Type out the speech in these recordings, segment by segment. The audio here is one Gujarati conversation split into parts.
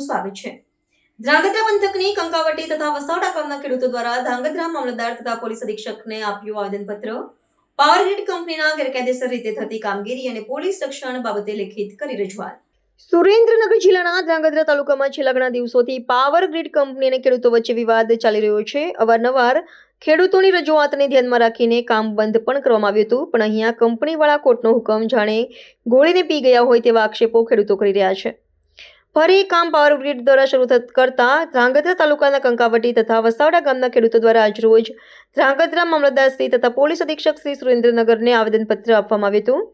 આપનું સ્વાગત છે. ધ્રાંગધ્રા પંથકની કંકાવટી તથા વસાવડા ગામના ખેડૂતો દ્વારા ધ્રાંગધ્રા મામલતદાર તથા પોલીસ અધિક્ષકને આપ્યું આવેદનપત્ર. પાવર ગ્રીડ કંપનીના ગેરકાયદેસર રીતે થતી કામગીરી અને પોલીસ રક્ષણ બાબતે લેખિત કરી રજૂઆત. સુરેન્દ્રનગર જિલ્લાના ધ્રાંગધ્રા તાલુકામાં છેલ્લા ઘણા દિવસોથી પાવર ગ્રીડ કંપની અને ખેડૂતો વચ્ચે વિવાદ ચાલી રહ્યો છે. અવારનવાર ખેડૂતોની રજૂઆતને ધ્યાનમાં રાખીને કામ બંધ પણ કરવામાં આવ્યું હતું, પણ અહીંયા કંપનીવાળા કોર્ટનો હુકમ જાણે ગોળીને પી ગયા હોય તેવા આક્ષેપો ખેડૂતો કરી રહ્યા છે. ફરી કામ પાવર ગ્રીડ દ્વારા શરૂ કરતા ધ્રાંગધ્રા તાલુકાના કંકાવટી તથા વસાવડા ગામના ખેડૂતો દ્વારા આજરોજ ધ્રાંગધ્રા મામલતદારશ્રી તથા પોલીસ અધિક્ષક શ્રી સુરેન્દ્રનગરને આવેદનપત્ર આપવામાં આવ્યું હતું.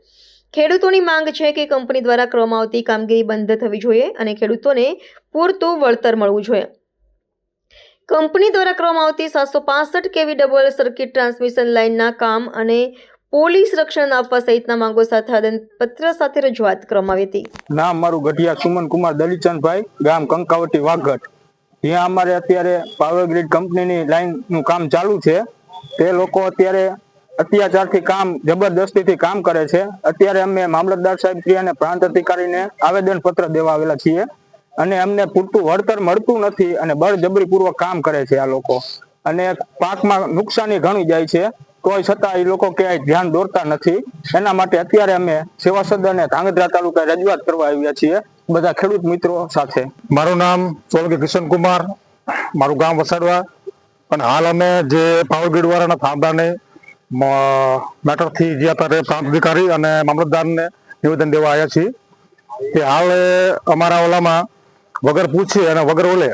ખેડૂતોની માંગ છે કે કંપની દ્વારા કરવામાં આવતી કામગીરી બંધ થવી જોઈએ અને ખેડૂતોને પૂરતું વળતર મળવું જોઈએ. કંપની દ્વારા કરવામાં આવતી સાતસો પાસઠ કેવી ડબલ સર્કિટ ટ્રાન્સમિશન લાઇનના કામ અને પોલીસ રક્ષણ આપવા સહિતના માંગો સાથે આવેદનપત્ર સાથે રજૂઆત કરવામાં હતી. નામ મારું ગઢિયા સુમન કુમાર દલીચંદભાઈ ગામ કંકાવટી વાઘટ. ત્યાં અમારે અત્યારે પાવર ગ્રીડ કંપનીની લાઈનનું કામ ચાલુ છે. તે લોકો અત્યારે અત્યાચારથી કામ, જબરદસ્તીથી કામ કરે છે. અત્યારે અમે મામલતદાર સાહેબ શ્રી અને પ્રાંત અધિકારીને આવેદન પત્ર દેવા આવેલા છીએ. અને અમને પૂરતું વળતર મળતું નથી અને બળજબરીપૂર્વક કામ કરે છે આ લોકો. અને પાકમાં નુકસાની ઘણી જાય છે. તોય છતાં એ લોકો ક્યાંય ધ્યાન દોરતા નથી. એના માટે અત્યારે અમે સેવા અને ધાંગધ્રા તાલુકાએ રજૂઆત કરવા આવ્યા છીએ. બધા ખેડૂત મિત્રો સાથે. મારું નામ સોલંકી કિશનકુમાર મારું ગામ વસાડવા. અને હાલ અમે જે પાવરગ્રીડ વાળાના થાંભાને મેટરથી જે અત્યારે પ્રાંત અધિકારી અને મામલતદારને નિવેદન દેવા આવ્યા છીએ. કે હાલ અમારા ઓલામાં વગર પૂછે અને વગર ઓલે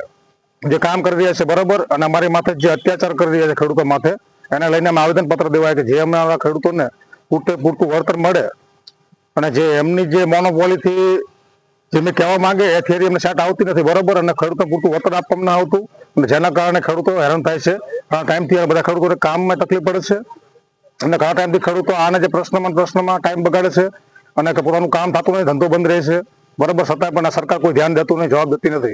જે કામ કરી રહ્યા છે બરોબર અને અમારી માથે જે અત્યાચાર કરી રહ્યા છે ખેડૂતો માથે એને લઈને અમે આવેદન પત્ર દેવાય કે જે અમારા ખેડૂતોને પૂરતે પૂરતું વળતર મળે અને જે એમની જે મોનોપોલીથી જે મેં કહેવા માંગે, એ થિયરી અમને સેટ આવતી નથી. બરોબર, અને ખેડૂતો પૂરતું વળતર આપવામાં ના આવતું. અને જેના કારણે ખેડૂતો હેરાન થાય છે. ઘણા ટાઈમથી બધા ખેડૂતોને કામમાં તકલીફ પડે છે. અને ઘણા ટાઈમથી ખેડૂતો આના જે પ્રશ્નમાં પ્રશ્નમાં ટાઈમ બગાડે છે અને પોતાનું કામ થતું નથી, ધંધો બંધ રહે છે. બરોબર છતાં પણ સરકાર કોઈ ધ્યાન દેતું નહીં જવાબ દેતી નથી.